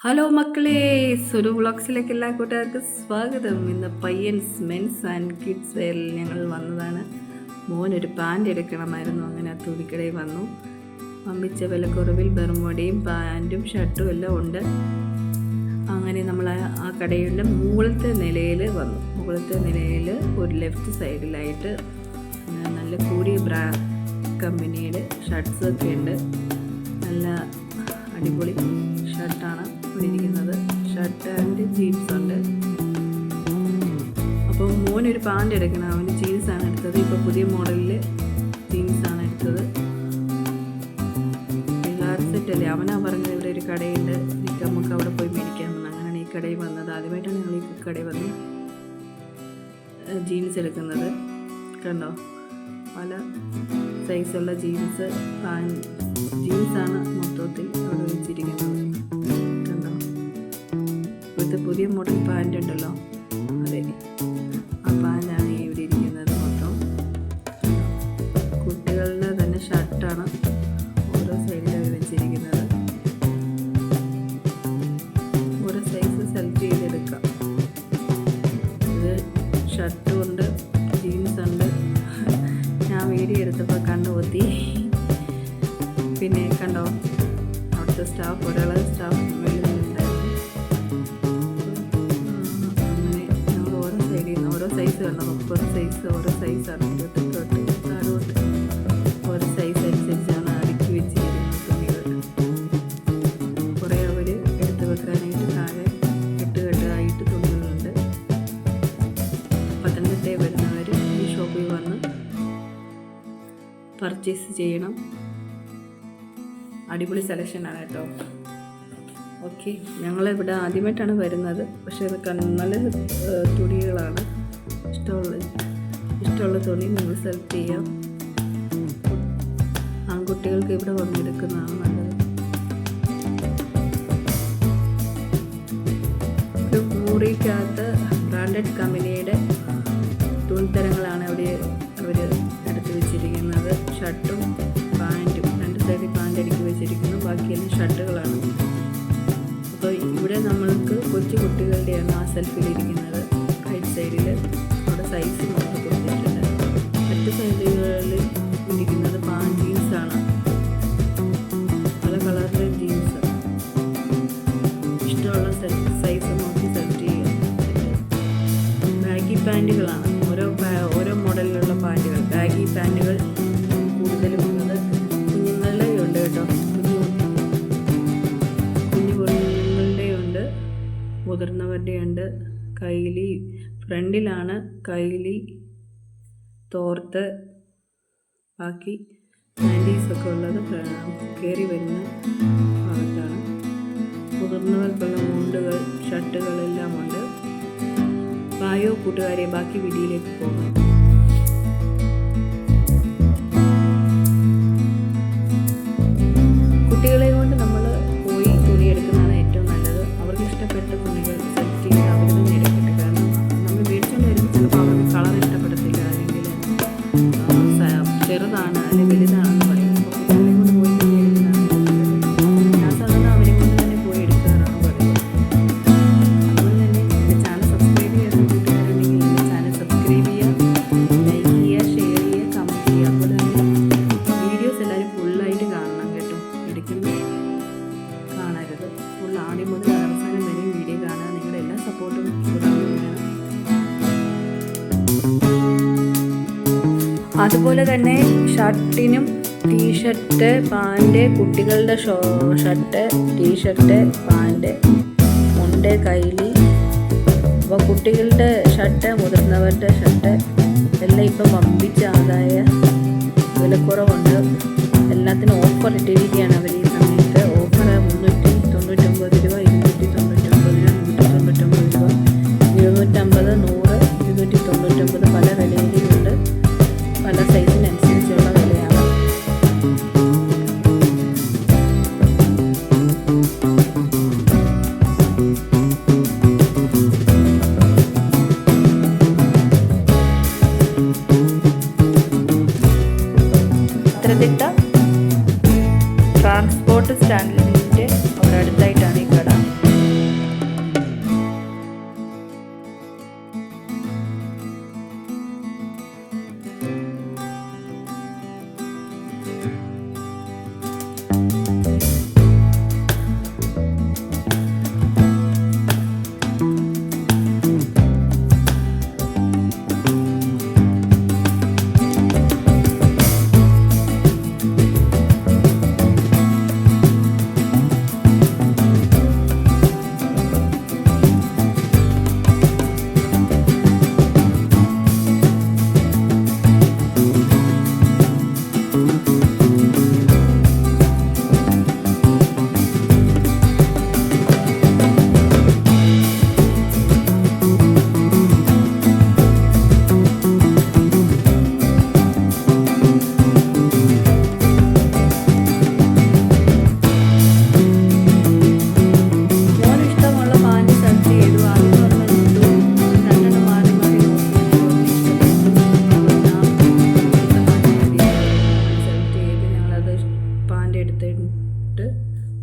Hello മക്കളെ സുരു വ്ളോഗ്സിലേക്ക് എല്ലാ കൂട്ടുകാർക്കും സ്വാഗതം. ഇന്ന് പയ്യൻസ് മെൻസ് ആൻഡ് കിഡ്സ് വെയറിൽ ഞങ്ങൾ വന്നതാണ്. മോനൊരു പാന്റ് എടുക്കണമായിരുന്നു അങ്ങനെ തുണിക്കടയിൽ വന്നു. അമ്പിച്ച വിലക്കുറവിൽ ബെർമുടയും പാന്റും ഷർട്ടും എല്ലാം ഉണ്ട്. അങ്ങനെ നമ്മൾ ആ- കടയുടെ മുകളിലത്തെ നിലയിൽ വന്നു. മുകളിലത്തെ നിലയിൽ ഒരു ലെഫ്റ്റ് സൈഡിലായിട്ട് നല്ല കൂടിയ ബ്രാ കമ്പനിയുടെ ഷർട്ട്സൊക്കെ ഉണ്ട്. നല്ല അടിപൊളി ഷർട്ടാണ്. ഇവിടെ ഇരിക്കുന്നത് ഷർട്ട് ആൻഡ് ജീൻസ് ഉണ്ട്. അപ്പോൾ മോനൊരു പാന്റ് എടുക്കണം. അവന് ജീൻസാണ് എടുത്തത്. ഇപ്പോൾ പുതിയ മോഡലിൽ ജീൻസ് ആണ് എടുത്തത്. സെറ്റല്ലേ അവനാ പറഞ്ഞത് ഇവിടെ ഒരു കടയുണ്ട്. എനിക്ക് നമുക്ക് അവിടെ പോയി മേടിക്കാമെന്ന് അങ്ങനെയാണ് ഈ കടയിൽ വന്നത്. ആദ്യമായിട്ടാണ് ഞങ്ങൾ ഈ കടയിൽ വന്ന് ജീൻസ് എടുക്കുന്നത്. കണ്ടോ? പല സൈസുള്ള ജീൻസ് ജീൻസാണ് മൊത്തത്തിൽ അവിടെ വെച്ചിരിക്കുന്നത്. ഇവിടുത്തെ പുതിയ മോഡൽ പാന്റ് ഉണ്ടല്ലോ. അതെ. ആ പാന്റാണ് ഇവിടെ ഇരിക്കുന്നത് മൊത്തം. കുട്ടികളുടെ തന്നെ ഷർട്ടാണ് ഓരോ സൈഡിലും വെച്ചിരിക്കുന്നത്. ഓരോ സൈസ് സെലക്ട് ചെയ്തെടുക്കാം. ഇത് ഷർട്ടും ഉണ്ട് ജീൻസ് ഉണ്ട്. ഞാൻ വീഡിയോ എടുത്തപ്പോൾ കണ്ടു പിന്നെ കണ്ടോ? അവിടുത്തെ സ്റ്റാഫ് ഒരാളെ സ്റ്റാഫ് കണ്ടോ മുപ്പത് സൈസ് ഓരോ സൈസാണ് ഇരുപത്തെട്ട് തൊട്ട് താഴോട്ട് ഓരോ സൈസ് അനുസരിച്ചാണ് അടുക്കി വെച്ച് കുറേ അവർ എടുത്ത് വെക്കാനായിട്ട് താഴെ കെട്ട് കെട്ടായിട്ട് തുണികളുണ്ട്. പത്തനംതിട്ടയിൽ വരുന്നവർ ഈ ഷോപ്പിൽ വന്ന് പർച്ചേസ് ചെയ്യണം. അടിപൊളി സെലക്ഷനാണ് കേട്ടോ. ഓക്കെ ഞങ്ങളിവിടെ ആദ്യമായിട്ടാണ് വരുന്നത്. പക്ഷേ ഇത് നല്ല തുണികളാണ്. ഇഷ്ടമുള്ള ഇഷ്ടമുള്ള തുണി നിങ്ങൾ സെലക്ട് ചെയ്യാം ആൺകുട്ടികൾക്ക് ഇവിടെ വന്നെടുക്കുന്നതാണ് നല്ലത്. ഒരു മുറിക്കകത്ത് ബ്രാൻഡഡ് കമ്പനിയുടെ തുണിത്തരങ്ങളാണ് അവിടെ അവർ എടുത്ത് വെച്ചിരിക്കുന്നത്. ഷർട്ടും പാന്റും രണ്ട് സൈഡിൽ പാന്റ് അടുക്കി വെച്ചിരിക്കുന്നു. ബാക്കിയെല്ലാം ഷർട്ടുകളാണ്. അപ്പോൾ ഇവിടെ നമ്മൾക്ക് കൊച്ചു കുട്ടികളുടെയാണ് ആ സെൽഫിലിരിക്കുന്നത് റൈറ്റ് സൈഡിൽ സൈസ് മാത്രം കൊടുത്തിട്ടുണ്ട്. മറ്റു സൈഡുകളിൽ ഇരിക്കുന്നത് പാൻ ആണ്. പല കളറിലെ ജീൻസ് ഇഷ്ടമുള്ള സൈസ് നോക്കി സെലക്ട് ചെയ്യുക. ബാഗി പാന്റുകളാണ് ഓരോ ഓരോ മോഡലിലുള്ള പാന്റുകൾ ബാഗി പാന്റുകൾ മുതിർന്നവരുടെ ഉണ്ട് കൈലി ഫ്രണ്ടിലാണ് കൈലി തോർത്ത്. ബാക്കി നയന്റീസൊക്കെ ഉള്ളത് കയറി വരുന്ന ഭാഗത്താണ്. മുതിർന്നവർക്കുള്ള മുണ്ടുകൾ ഷർട്ടുകളെല്ലാം ഉണ്ട്. പായോ കൂട്ടുകാരെ ബാക്കി വീഡിയോയിലേക്ക് പോകാം. അതുപോലെ തന്നെ ഷർട്ടിനും ടീഷർട്ട് പാന്റ് കുട്ടികളുടെ ഷോ ഷർട്ട് ടീഷർട്ട് പാന്റ് മുണ്ട് കൈലി. അപ്പോൾ കുട്ടികളുടെ ഷർട്ട് മുതിർന്നവരുടെ ഷർട്ട് എല്ലാം ഇപ്പം വമ്പിച്ച ആദായ വിലക്കുറവുണ്ട്. എല്ലാത്തിനും ഓഫർ ഇട്ടിരിക്കുകയാണ് അവർ ഫോട്ടോ സ്റ്റാൻഡിൽ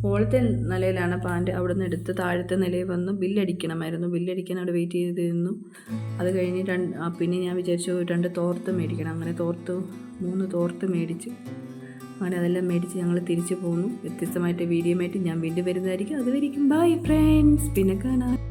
മുകളിലത്തെ നിലയിലാണ് പാന്റ് അവിടെ നിന്ന് എടുത്ത് താഴത്തെ നിലയിൽ വന്ന് ബില്ലടിക്കണമായിരുന്നു. ബില്ലടിക്കാൻ അവിടെ വെയിറ്റ് ചെയ്തിരുന്നു. അത് കഴിഞ്ഞ് രണ്ട് പിന്നെ ഞാൻ വിചാരിച്ചു രണ്ട് തോർത്ത് മേടിക്കണം. അങ്ങനെ തോർത്ത് മൂന്ന് തോർത്ത് മേടിച്ച് അങ്ങനെ അതെല്ലാം മേടിച്ച് ഞങ്ങൾ തിരിച്ചു പോന്നു. വ്യത്യസ്തമായിട്ട് വീഡിയോ ആയിട്ട് ഞാൻ വീണ്ടും വരുന്നതായിരിക്കും. അതുവരെയും ബൈ ഫ്രണ്ട്സ് പിന്നെ കാണാം.